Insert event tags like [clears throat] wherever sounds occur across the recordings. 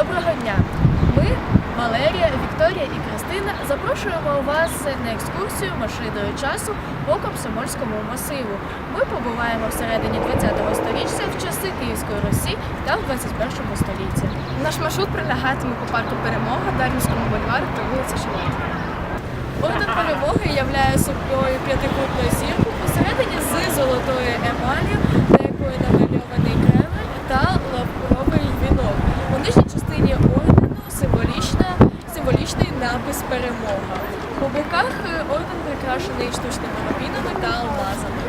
Доброго дня! Ми, Валерія, Вікторія і Кристина, запрошуємо вас на екскурсію машиною часу по Комсомольському масиву. Ми побуваємо всередині 20-го століття в часи Київської Русі та в 21 столітті. Наш маршрут прилягатиме по парку Перемога, Дарвінському бульвару та вулиці Шелет. Орден перемоги являє собою п'ятикутну зірку посередині з золотою Перемога. По боках е, орден прикрашений штучними рубінами та алмазами.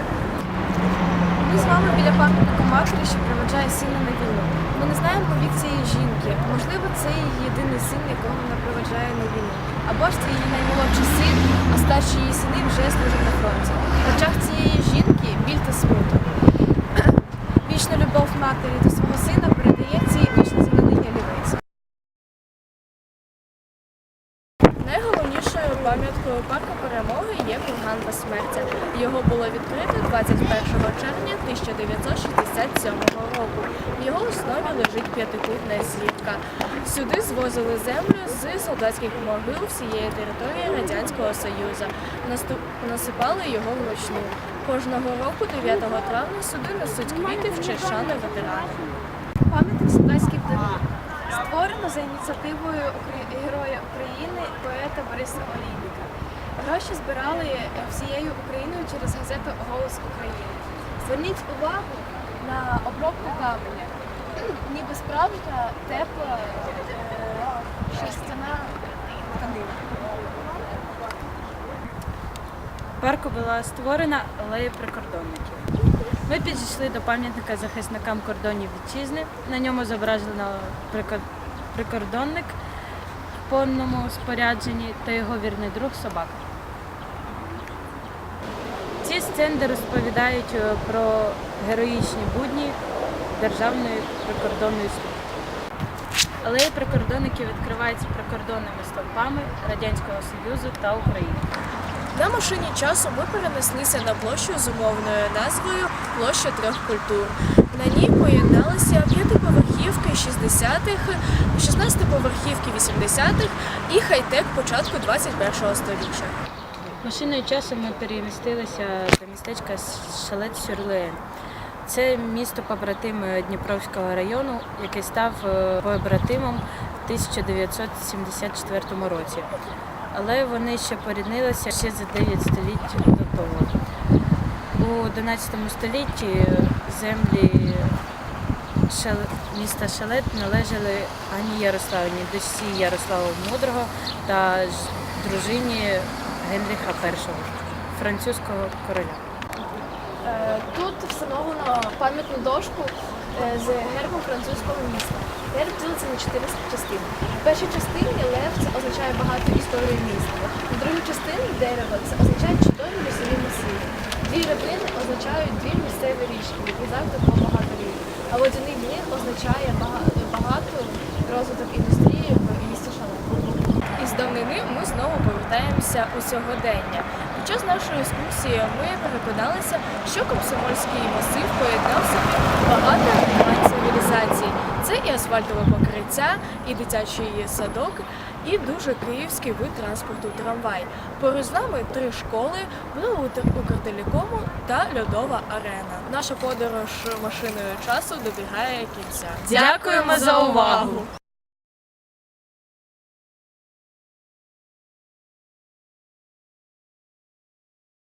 Ми з вами біля пам'ятника матері, що проведжає сина на війну. Ми не знаємо вік цієї жінки. Можливо, це її єдиний син, якого вона проведжає на війну. Або ж це її наймолодший син, а старші її сини вже служать на фронті. В очах цієї жінки біль та смуток. [clears throat] Вічна любов матері до парку перемоги є курган безсмертя. Його було відкрито 21 червня 1967 року. В його основі лежить п'ятикутна зірка. Сюди звозили землю з солдатських могил всієї території Радянського Союзу. Насипали його вручну. Кожного року, 9 травня, сюди несуть квіти в честь шани ветеранів. Створено за ініціативою Героя України поета Бориса Олійника. Гроші збирали всією Україною через газету Голос України. Зверніть увагу на обробку каменя. Ніби справжня тепла е, шерстяна тканина. Парку була створена алея прикордонників. Ми підійшли до пам'ятника захисникам кордонів вітчизни. На ньому зображено прикор- прикордонник в повному спорядженні та його вірний друг собака. Ці стенди розповідають е, про героїчні будні Державної прикордонної служби. Алея прикордонників відкривається прикордонними стовпами Радянського Союзу та України. На машині часу ми перенеслися на площу з умовною назвою Площа трьох культур. На ній поєдналися п'ятиповерхівки 60-х, 16-поверхівки 80-х і хай-тек початку 21-го століття. Машиною часу ми перемістилися до містечка Шалет-Сюрлен. Це місто побратим Дніпровського району, який став е, побратимом в 1974 році. Але вони ще поріднилися ще за 9 століть до того. У 11 столітті землі міста Шалет належали Ані Ярославні, дочці Ярослава Мудрого та дружині Генріха І, французького короля. Е, Тут встановлено пам'ятну дошку е, з гербом французького міста. Герб ділиться на чотири частини. В першій частині лев це означає багату історію міста. В другій частині дерево це означає чудові лісові масиви. Дві рибини означають дві місцеві річки, які завжди було багато рік. А водяний блін означає бага- багато розвиток індустрії в місті Шале. Із давнини ми знову повертаємося у сьогодення. Під час нашої екскурсії ми переконалися, що комсомольський масив поєднав собі багато елементів цивілізації. Це і асфальтове покриття, і дитячий садок, і дуже київський вид транспорту трамвай. Поруч з нами три школи, Укртелекому та льодова арена. Наша подорож машиною часу добігає кінця. Дякуємо за увагу!